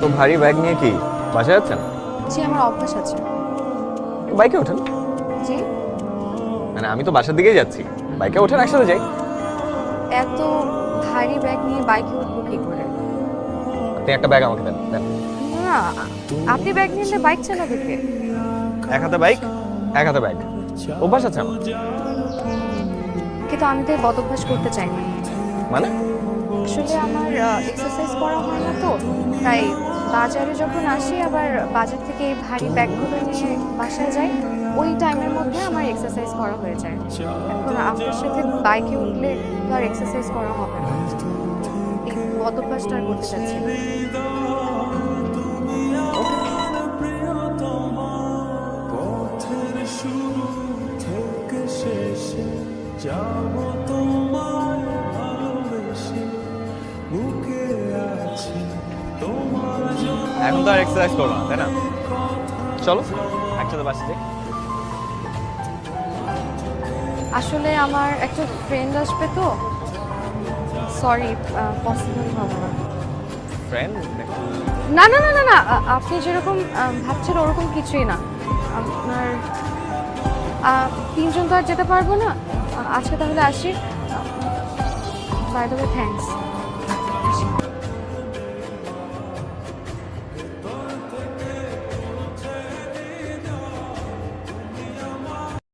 তো ভারী ব্যাগ নিয়ে কি বাসায় যাচ্ছেন? জি আমার অভ্যাস আছে। বাইকে ওঠেন। জি। মানে আমি তো বাসার দিকেই যাচ্ছি। বাইকে ওঠেন একসাথে যাই। এত ভারী ব্যাগ নিয়ে বাইকে উঠবো কি করে? আপনি একটা ব্যাগ আমাকে দেন দেন। না আপনি ব্যাগ নিলে বাইক চালাবে কে? এক হাতে বাইক এক হাতে ব্যাগ অভ্যাস আছে আমার। কিন্তু আমি তো এই বদ অভ্যাস করতে চাই না। মানে? আসলে আমার এক্সারসাইজ করা হয় না তো। তাই বাজারে যখন আসি, আবার বাজার থেকে এই ভারী ব্যাগগুলো নিয়ে বাসায় যাই, ওই টাইমের মধ্যে আমার এক্সারসাইজ করা হয়ে যায়। এখন আপনার সাথে বাইকে উঠলে তো আর এক্সারসাইজ করা হবে না। এই অভ্যাসটা আর করতে চাচ্ছি না। এখন তো আর এক্সারসাইজ করব না তাই না? চলো। একসাথে বাসে যাই। আসলে আমার একটা ফ্রেন্ড আসবে তো। সরি পসিবল হবে না। ফ্রেন্ড না না না না না আপনি যেরকম ভাবছেন ওরকম কিছুই না। আপনার তিনজন তো আর যেতে পারব না। আজকে তাহলে আসি। By the way thanks